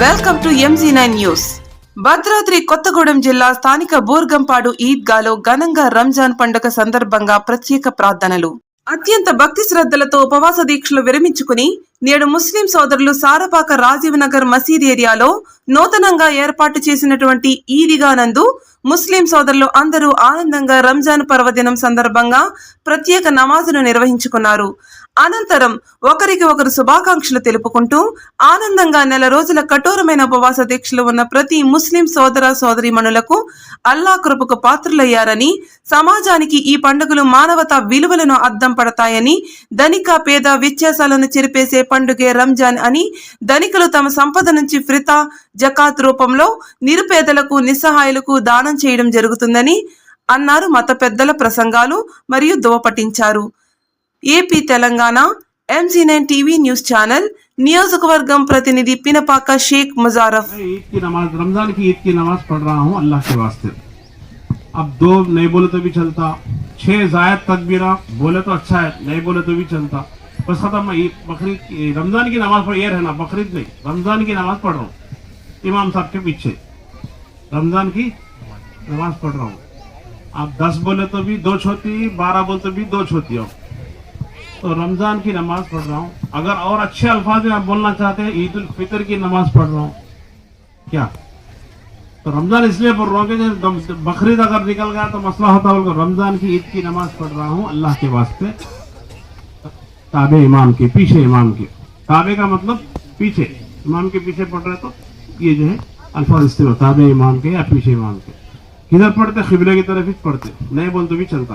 Welcome to MG nine news Bhadradri Kothagudem జిల్లా స్థానిక బూర్గంపాడు ఈద్గాలో ఘనంగా రంజాన్ పండుగ సందర్భంగా ప్రత్యేక ప్రార్థనలు. అత్యంత భక్తి శ్రద్ధలతో ఉపవాస దీక్షలు విరమించుకుని నేడు ముస్లిం సోదరులు సారపాక రాజీవ్ నగర్ మసీద్ ఏరియాలో నూతనంగా ఏర్పాటు చేసినటువంటి ఈదిగా నందు ముస్లిం సోదరులు అందరూ ఆనందంగా రంజాన్ పర్వదినం సందర్భంగా ప్రత్యేక నమాజును నిర్వహించుకున్నారు. అనంతరం ఒకరికి ఒకరు శుభాకాంక్షలు తెలుపుకుంటూ ఆనందంగా నెల రోజుల కఠోరమైన ఉపవాస దీక్షలు ఉన్న ప్రతి ముస్లిం సోదర సోదరిమణులకు అల్లా కృపకు పాత్రులయ్యారని సమాజానికి ఈ పండుగలు మానవతా విలువలను అద్దం పడతాయని ధనిక పేద వ్యత్యాసాలను చెరిపేసే పండుగే రంజాన్ అని ధనికులు తమ సంపద నుంచి ఫ్రితా జకాత్ రూపంలో నిరుపేదలకు నిస్సహాయులకు దానం చేయడం జరుగుతుందని అన్నారు మత పెద్దల ప్రసంగాలు మరియు దువ పఠించారు AP Telangana MC nine TV news channel, నియోజకవర్గం ప్రతినిధి పినపాక షేక్ مزارف عید کی نماز رمضان کی عید کی نماز پڑھ رہا ہوں اللہ کے واسطے اب دو نہیں بولے تو بھی چلتا چھ زائد تکبیرہ بولے تو اچھا ہے نہیں بولے تو بھی چلتا بس ختم میں بقرعید رمضان کی نماز پڑھ یہ رہنا بقرعید نہیں رمضان کی نماز پڑھ رہا ہوں امام صاحب کے پیچھے رمضان کی نماز پڑھ رہا ہوں آپ دس بولے تو بھی دو چھوتی بارہ بولے تو بھی دو چھوتی ہوں تو رمضان کی نماز پڑھ رہا ہوں۔ اگر اور اچھے الفاظ میں آپ بولنا چاہتے ہیں، عید الفطر کی نماز پڑھ رہا ہوں۔ کیا؟ تو رمضان اس لیے پڑھ رہا ہوں کہ بقرعید اگر نکل گیا تو مسئلہ ہوتا ہوگا رمضان کی عید کی نماز پڑھ رہا ہوں اللہ کے واسطے۔ تابع امام کے پیچھے، امام کے۔ تابع کا مطلب پیچھے۔ امام کے پیچھے پڑھ رہے تو یہ جو ہے الفاظ استعمال، تابع امام کے یا پیچھے امام کے۔ کدھر پڑھتے؟ قبلے کی طرف ہی پڑھتے۔ نہیں بولتے بھی چلتا۔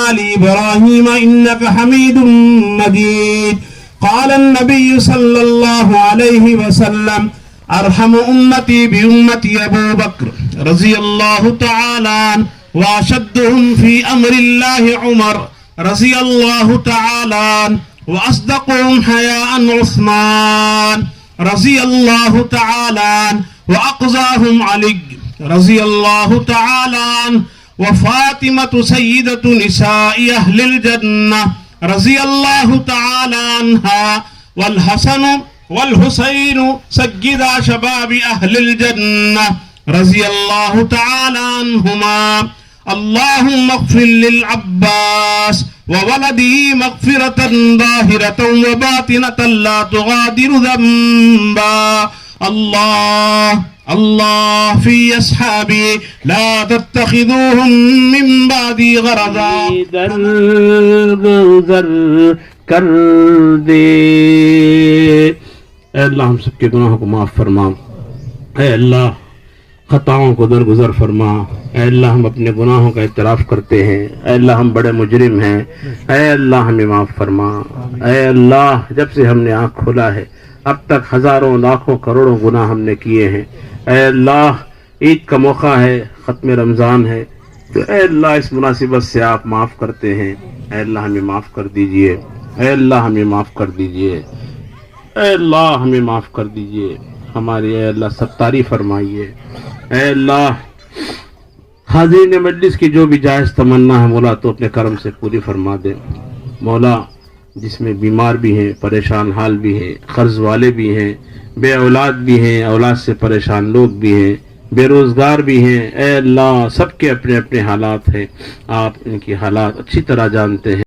آل إبراهيم إنك حميد مجيد قال النبي صلى الله عليه وسلم أرحم أمتي بأمتي أبو بكر رضي الله تعالى عنه وأشدهم في أمر الله عمر رضي الله تعالى عنه وأصدقهم حياء عثمان رضي الله تعالى عنه وأقزاهم علي رضي الله تعالى عنه وفاطمة سيدة نساء أهل الجنة رضي الله تعالى عنها والحسن والحسين سجدا شباب أهل الجنة رضي الله تعالى عنهما اللهم اغفر للعباس وولده مغفرة ظاهرة وباطنة لا تغادر ذنبا. الله الله في أصحابي لا تتخذوهم من بعدي غرضا. در گزر کر دے اے اللہ، ہم سب کے گناہوں کو معاف فرما۔ اے اللہ خطاؤں کو درگزر فرما۔ اے اللہ ہم اپنے گناہوں کا اعتراف کرتے ہیں۔ اے اللہ ہم بڑے مجرم ہیں۔ اے اللہ ہمیں معاف فرما۔ اے اللہ جب سے ہم نے آنکھ کھولا ہے اب تک ہزاروں لاکھوں کروڑوں گناہ ہم نے کیے ہیں۔ اے اللہ عید کا موقع ہے ختم رمضان ہے۔ تو اے اللہ اس مناسبت سے آپ معاف کرتے ہیں۔ اے اللہ ہمیں معاف کر دیجیے۔ اے اللہ ہمیں معاف کر دیجیے۔ اے اللہ ہمیں معاف کر دیجیے۔ ہماری اے اللہ ستاری فرمائیے۔ اے اللہ، حاضرین مجلس کی جو بھی جائز تمنا ہے، مولا تو اپنے کرم سے پوری فرما دے۔ مولا، جس میں بیمار بھی ہیں، پریشان حال بھی ہیں، قرض والے بھی ہیں، بے اولاد بھی ہیں، اولاد سے پریشان لوگ بھی ہیں، بے روزگار بھی ہیں، اے اللہ، سب کے اپنے اپنے حالات ہیں۔ آپ ان کی حالات اچھی طرح جانتے ہیں۔